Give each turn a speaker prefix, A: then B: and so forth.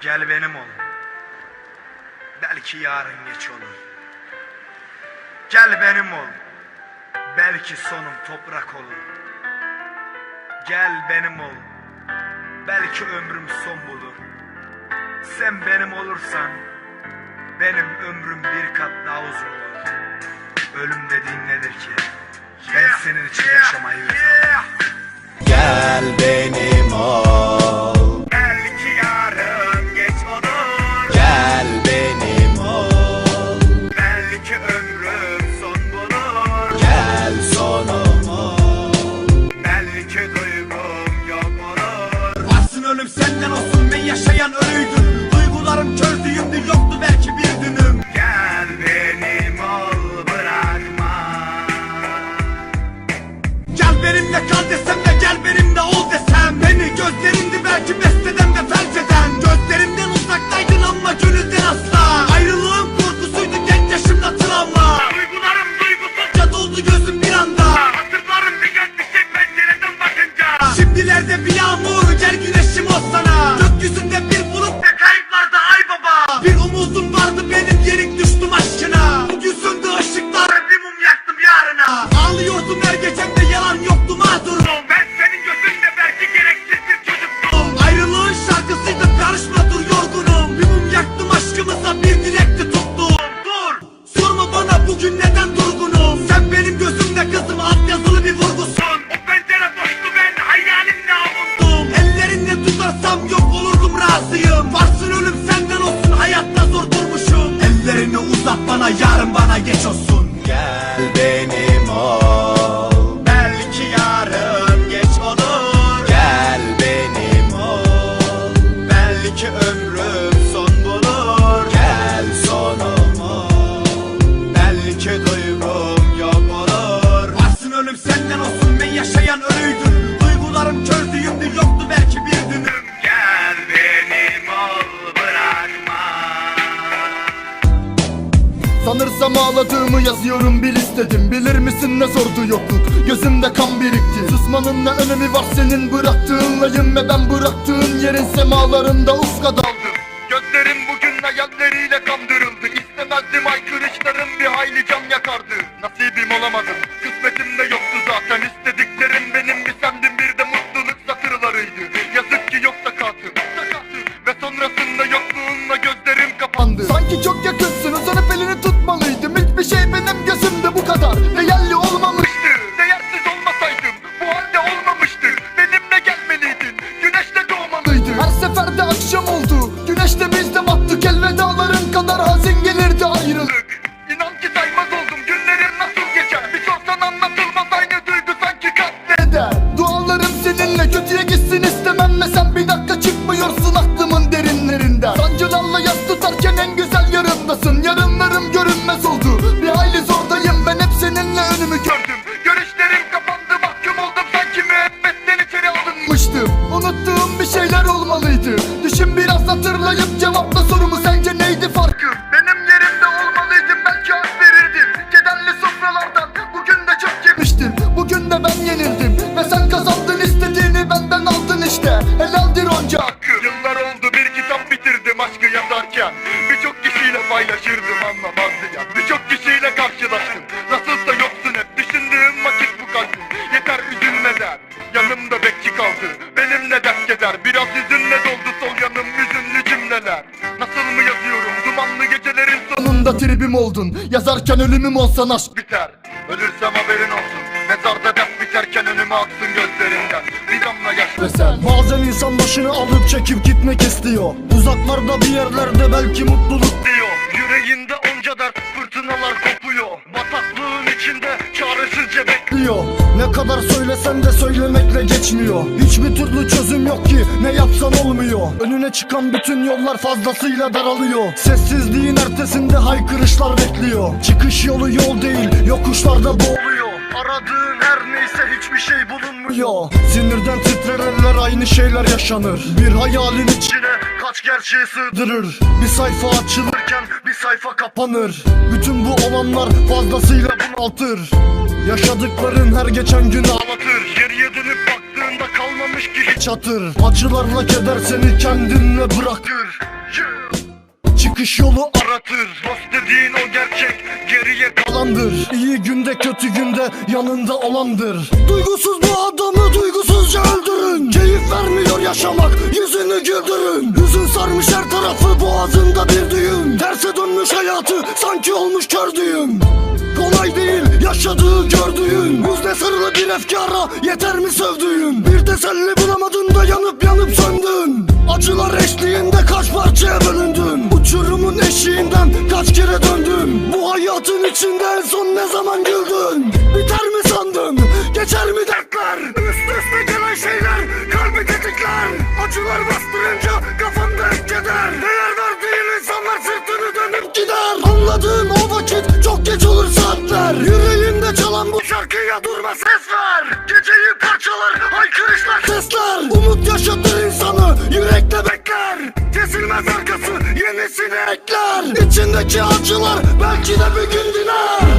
A: Gel benim ol. Belki yarın geç olur. Gel benim ol. Belki sonum toprak olur. Gel benim ol. Belki ömrüm son bulur. Sen benim olursan benim ömrüm bir kat daha uzun olur. Ölüm dediğin nedir ki? Ben senin için yaşamayı göze
B: Gel benim ol
C: olsun ben
D: yazıyorum bil istedim. Bilir misin ne zordu yokluk? Gözümde kan birikti. Susmanın ne önemi var senin? Bıraktığınlayım Ve ben bıraktığın yerin semalarında ufka daldım. Gözlerim bugün hayalleriyle kandırıldı İstemezdim aykırışlarım bir hayli can yakardı. Nasibim olamadım. Kısmetimde biraz hatırlayıp cevapla sorumu sence Benimle dert keder biraz hüzünle doldu sol yanım hüzünlü cümleler. Nasıl mı yazıyorum? Dumanlı gecelerin sonunda tribim oldun. Yazarken ölümüm olsan aşk biter. Ölürsem haberin olsun. Mezarda dert biterken önüme aksın gözlerinden. Bir damla yaş ve sen
E: Bazen insan başını alıp çekip gitmek istiyor. Uzaklarda bir yerlerde belki mutluluk
D: diyor. Yüreğinde onca dert fırtınalar kopuyor. Bataklığın içinde çaresizce bekliyor
E: Ne kadar söylesen de söylemekle geçmiyor. Hiçbir türlü çözüm yok ki ne yapsan olmuyor. Önüne çıkan bütün yollar fazlasıyla daralıyor. Sessizliğin ertesinde haykırışlar bekliyor. Çıkış yolu yol değil yokuşlarda boğuluyor
D: Aradığın her neyse hiçbir şey bulunmuyor.
E: Yo, Sinirden titrer eller aynı şeyler yaşanır. Bir hayalin içine
D: kaç gerçeği sığdırır?
E: Bir sayfa açılır
D: Dururken bir sayfa kapanır.
E: Bütün bu olanlar fazlasıyla bunaltır. Yaşadıkların her geçen gün ağlatır.
D: Geriye dönüp baktığın
E: Damarlarında kalmamış ki hiç hatır. Acılarla keder seni kendinle bırakır Çıkış yolu aratır. Dost dediğin o gerçek. Geriye kalandır. İyi günde kötü günde yanında olandır. Duygusuz bu adamı duygusuzca öldürün. Keyif vermiyor yaşamak yüzünü güldürün. Hüzün sarmış her tarafı boğazında bir düğüm. Terse dönmüş hayatı sanki olmuş kör düğüm. Kolay değil yaşadığı gördüğün. Yüzde sırlı bir efkara yeter mi sövdüğün? Bir teselli bulamadın da yanıp yanıp söndün. Acılar eşliğinde kere döndün Bu hayatın içinde en son ne zaman güldün? Biter mi sandın? Geçer mi dertler? Üst üste gelen şeyler kalbi tetikler. Acılar bastırınca kafamda hep keder. Değer verdiğin insanlar sırtını dönüp gider. Anladığın o vakit çok geç olur saatler. Yüreğimde çalan bu şarkıya durma ses ver Geceyi parçalar haykırışlar sesler. Umut yaşatır insanı yürekte bekler. Kesilmez arkası yenisini ekler İçindeki acılar belki de bir gün diner